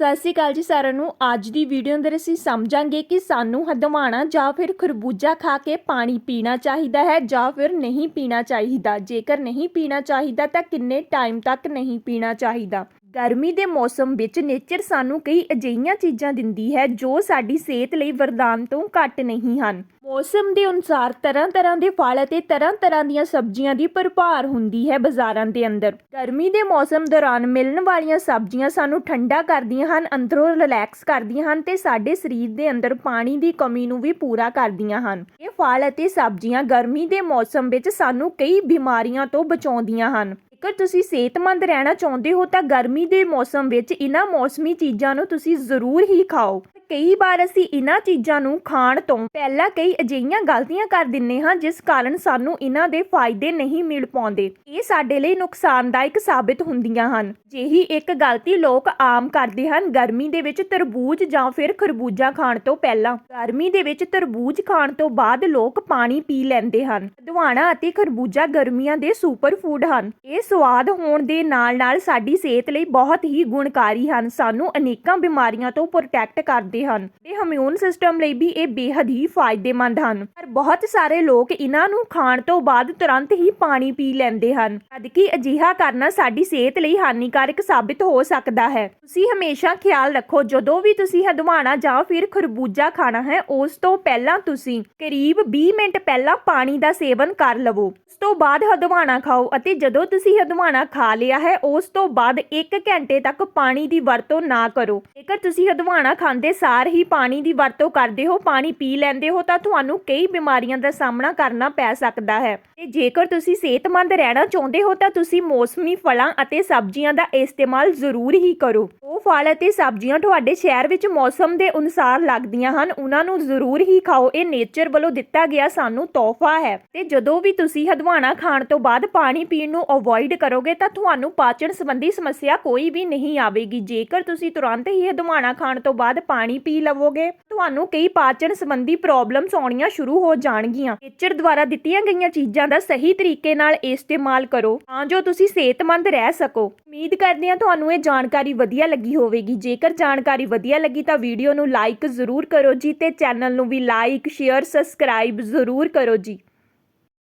ਸਤਿ ਸ਼੍ਰੀ ਅਕਾਲ ਜੀ ਸਾਰਿਆਂ ਨੂੰ। ਅੱਜ ਦੀ ਵੀਡੀਓ ਅੰਦਰ ਅਸੀਂ ਸਮਝਾਂਗੇ ਕਿ ਸਾਨੂੰ ਹਦਵਾਣਾ ਜਾਂ ਫਿਰ ਖਰਬੂਜਾ ਖਾ ਕੇ ਪਾਣੀ ਪੀਣਾ ਚਾਹੀਦਾ ਹੈ ਜਾਂ ਫਿਰ ਨਹੀਂ ਪੀਣਾ ਚਾਹੀਦਾ। ਜੇਕਰ ਨਹੀਂ ਪੀਣਾ ਚਾਹੀਦਾ ਤਾਂ ਕਿੰਨੇ ਟਾਈਮ ਤੱਕ ਨਹੀਂ ਪੀਣਾ ਚਾਹੀਦਾ? ਗਰਮੀ ਦੇ ਮੌਸਮ ਵਿੱਚ ਨੇਚਰ ਸਾਨੂੰ ਕਈ ਅਜਿਹੀਆਂ ਚੀਜ਼ਾਂ ਦਿੰਦੀ ਹੈ ਜੋ ਸਾਡੀ ਸਿਹਤ ਲਈ ਵਰਦਾਨ ਤੋਂ ਘੱਟ ਨਹੀਂ ਹਨ। ਮੌਸਮ ਦੇ ਅਨੁਸਾਰ ਤਰ੍ਹਾਂ ਤਰ੍ਹਾਂ ਦੇ ਫਲ ਅਤੇ ਤਰ੍ਹਾਂ ਤਰ੍ਹਾਂ ਦੀਆਂ ਸਬਜ਼ੀਆਂ ਦੀ ਭਰਪਾਰ ਹੁੰਦੀ ਹੈ ਬਾਜ਼ਾਰਾਂ ਦੇ ਅੰਦਰ। ਗਰਮੀ ਦੇ ਮੌਸਮ ਦੌਰਾਨ ਮਿਲਣ ਵਾਲੀਆਂ ਸਬਜ਼ੀਆਂ ਸਾਨੂੰ ਠੰਡਾ ਕਰਦੀਆਂ ਹਨ, ਅੰਦਰੋਂ ਰਿਲੈਕਸ ਕਰਦੀਆਂ ਹਨ ਤੇ ਸਾਡੇ ਸਰੀਰ ਦੇ ਅੰਦਰ ਪਾਣੀ ਦੀ ਕਮੀ ਨੂੰ ਵੀ ਪੂਰਾ ਕਰਦੀਆਂ ਹਨ। ਇਹ ਫਲ ਅਤੇ ਸਬਜ਼ੀਆਂ ਗਰਮੀ ਦੇ ਮੌਸਮ ਵਿੱਚ ਸਾਨੂੰ ਕਈ ਬਿਮਾਰੀਆਂ ਤੋਂ ਬਚਾਉਂਦੀਆਂ ਹਨ। ਜੇਕਰ ਤੁਸੀਂ ਸਿਹਤਮੰਦ ਰਹਿਣਾ ਚਾਹੁੰਦੇ ਹੋ, ਤਾਂ ਗਰਮੀ ਦੇ ਮੌਸਮ ਵਿੱਚ ਇਹਨਾਂ ਮੌਸਮੀ ਚੀਜ਼ਾਂ ਨੂੰ ਤੁਸੀਂ ਜ਼ਰੂਰ ਹੀ ਖਾਓ। ਕਈ ਵਾਰ ਅਸੀਂ ਇਹਨਾਂ ਚੀਜ਼ਾਂ ਨੂੰ ਖਾਣ ਤੋਂ ਪਹਿਲਾਂ ਕਈ ਅਜਿਹੀਆਂ ਗਲਤੀਆਂ ਕਰ ਦਿੰਨੇ ਹਾਂ, ਜਿਸ ਕਾਰਨ ਸਾਨੂੰ ਇਹਨਾਂ ਦੇ ਫਾਇਦੇ ਨਹੀਂ ਮਿਲ ਪਾਉਂਦੇ। ਇਹ ਸਾਡੇ ਲਈ ਨੁਕਸਾਨਦਾਇਕ ਸਾਬਿਤ ਹੁੰਦੀਆਂ ਹਨ। ਜਿਹੀ ਇੱਕ ਗਲਤੀ ਲੋਕ ਆਮ ਕਰਦੇ ਹਨ, ਗਰਮੀ ਦੇ ਵਿੱਚ ਤਰਬੂਜ ਜਾਂ ਫਿਰ ਖਰਬੂਜਾ ਖਾਣ ਤੋਂ ਪਹਿਲਾਂ। ਗਰਮੀ ਦੇ ਵਿੱਚ ਤਰਬੂਜ ਖਾਣ ਤੋਂ ਬਾਅਦ ਲੋਕ ਪਾਣੀ ਪੀ ਲੈਂਦੇ ਹਨ। ਦਵਾਣਾ ਅਤੇ ਖਰਬੂਜਾ ਗਰਮੀਆਂ ਦੇ ਸੁਪਰ ਫੂਡ ਹਨ। ਇਹ ਸਵਾਦ ਹੋਣ ਦੇ ਨਾਲ-ਨਾਲ ਸਾਡੀ ਸਿਹਤ ਲਈ ਬਹੁਤ ਹੀ ਗੁਣਕਾਰੀ ਹਨ। ਸਾਨੂੰ ਅਨੇਕਾਂ ਬਿਮਾਰੀਆਂ ਤੋਂ ਪ੍ਰੋਟੈਕਟ ਕਰਦੇ ਹਨ। ਤੇ ਇਮਿਊਨ ਸਿਸਟਮ ਲਈ ਵੀ ਇਹ ਬੇਹੱਦ ਹੀ ਫਾਇਦੇਮੰਦ ਹਨ। ਪਰ ਬਹੁਤ ਸਾਰੇ ਲੋਕ ਇਹਨਾਂ ਨੂੰ ਖਾਣ ਤੋਂ ਬਾਅਦ ਤੁਰੰਤ ਹੀ ਪਾਣੀ ਪੀ ਲੈਂਦੇ ਹਨ। ਜਦਕਿ ਅਜਿਹਾ ਕਰਨਾ ਸਾਡੀ ਸਿਹਤ ਲਈ ਹਾਨੀਕਾਰਕ ਸਾਬਿਤ ਹੋ ਸਕਦਾ ਹੈ। ਤੁਸੀਂ ਹਮੇਸ਼ਾ ਖਿਆਲ ਰੱਖੋ, ਜਦੋਂ ਵੀ ਤੁਸੀਂ ਹਦਵਾਣਾ ਜਾਂ ਫਿਰ ਖਰਬੂਜਾ ਖਾਣਾ ਹੈ, ਉਸ ਤੋਂ ਪਹਿਲਾਂ ਤੁਸੀਂ ਕਰੀਬ 20 ਮਿੰਟ ਪਹਿਲਾਂ ਪਾਣੀ ਦਾ ਸੇਵਨ ਕਰ ਲਵੋ। ਉਸ ਤੋਂ ਬਾਅਦ ਹਦਵਾਣਾ ਖਾਓ ਅਤੇ ਜਦੋਂ ਤੁਸੀਂ ਹਦਵਾਣਾ ਖਾ ਲਿਆ ਹੈ, ਉਸ ਤੋਂ ਬਾਅਦ 1 ਘੰਟੇ ਤੱਕ ਪਾਣੀ ਦੀ ਵਰਤੋਂ ਨਾ ਕਰੋ। ਜੇਕਰ ਤੁਸੀਂ ਹਦਵਾਣਾ ਖਾਂਦੇ ਸਾਰ ਹੀ ਪਾਣੀ ਦੀ ਵਰਤੋਂ ਕਰਦੇ ਹੋ, ਪਾਣੀ ਪੀ ਲੈਂਦੇ ਹੋ, ਤਾਂ ਤੁਹਾਨੂੰ ਕਈ ਬਿਮਾਰੀਆਂ ਦਾ ਸਾਹਮਣਾ ਕਰਨਾ ਪੈ ਸਕਦਾ ਹੈ। ਤੇ ਜੇਕਰ ਤੁਸੀਂ ਸਿਹਤਮੰਦ ਰਹਿਣਾ ਚਾਹੁੰਦੇ ਹੋ, ਤਾਂ ਤੁਸੀਂ ਮੌਸਮੀ ਫਲਾਂ ਅਤੇ ਸਬਜ਼ੀਆਂ ਦਾ ਇਸਤੇਮਾਲ ਜ਼ਰੂਰ ਹੀ ਕਰੋ। ਉਹ ਫਲ ਅਤੇ ਸਬਜ਼ੀਆਂ ਤੁਹਾਡੇ ਸ਼ਹਿਰ ਵਿੱਚ ਮੌਸਮ ਦੇ ਅਨੁਸਾਰ ਲੱਗਦੀਆਂ ਹਨ, ਉਹਨਾਂ ਨੂੰ ਜ਼ਰੂਰ ਹੀ ਖਾਓ। ਇਹ ਨੇਚਰ ਵੱਲੋਂ ਦਿੱਤਾ ਗਿਆ ਸਾਨੂੰ ਤੋਹਫਾ ਹੈ। ਤੇ ਜਦੋਂ ਵੀ ਤੁਸੀਂ ਹਦਵਾਣਾ ਖਾਣ ਤੋਂ ਬਾਅਦ ਪਾਣੀ ਪੀਣ ਨੂੰ ਅਵੋਇਡ ਕਰੋਗੇ, ਤਾਂ ਤੁਹਾਨੂੰ ਪਾਚਨ ਸੰਬੰਧੀ ਸਮੱਸਿਆ ਕੋਈ ਵੀ ਨਹੀਂ ਆਵੇਗੀ। ਜੇਕਰ ਤੁਸੀਂ ਤੁਰੰਤ ਹੀ ਹਦਵਾਣਾ ਖਾਣ ਤੋਂ ਬਾਅਦ ਪਾਣੀ ਪੀ ਲਵੋਗੇ ਤੁਹਾਨੂੰ ਕਈ ਪਾਚਨ ਸੰਬੰਧੀ ਪ੍ਰੋਬਲਮਸ ਆਉਣੀਆਂ ਸ਼ੁਰੂ ਹੋ ਜਾਣਗੀਆਂ। ਨੇਚਰ ਦੁਆਰਾ ਦਿੱਤੀਆਂ ਗਈਆਂ ਚੀਜ਼ਾਂ ਦਾ ਸਹੀ ਤਰੀਕੇ ਨਾਲ ਇਸਤੇਮਾਲ ਕਰੋ, ਤਾਂ ਜੋ ਤੁਸੀਂ ਸਿਹਤਮੰਦ ਰਹਿ ਸਕੋ। ਉਮੀਦ ਕਰਦੇ ਹਾਂ ਤੁਹਾਨੂੰ ਇਹ ਜਾਣਕਾਰੀ ਵਧੀਆ ਲੱਗੀ ਹੋਵੇਗੀ। ਜੇਕਰ ਜਾਣਕਾਰੀ ਵਧੀਆ ਲੱਗੀ ਤਾਂ ਵੀਡੀਓ ਨੂੰ ਲਾਈਕ ਜ਼ਰੂਰ ਕਰੋ ਜੀ ਤੇ ਚੈਨਲ ਨੂੰ ਵੀ ਲਾਈਕ ਸ਼ੇਅਰ ਸਬਸਕ੍ਰਾਈਬ ਜ਼ਰੂਰ ਕਰੋ ਜੀ।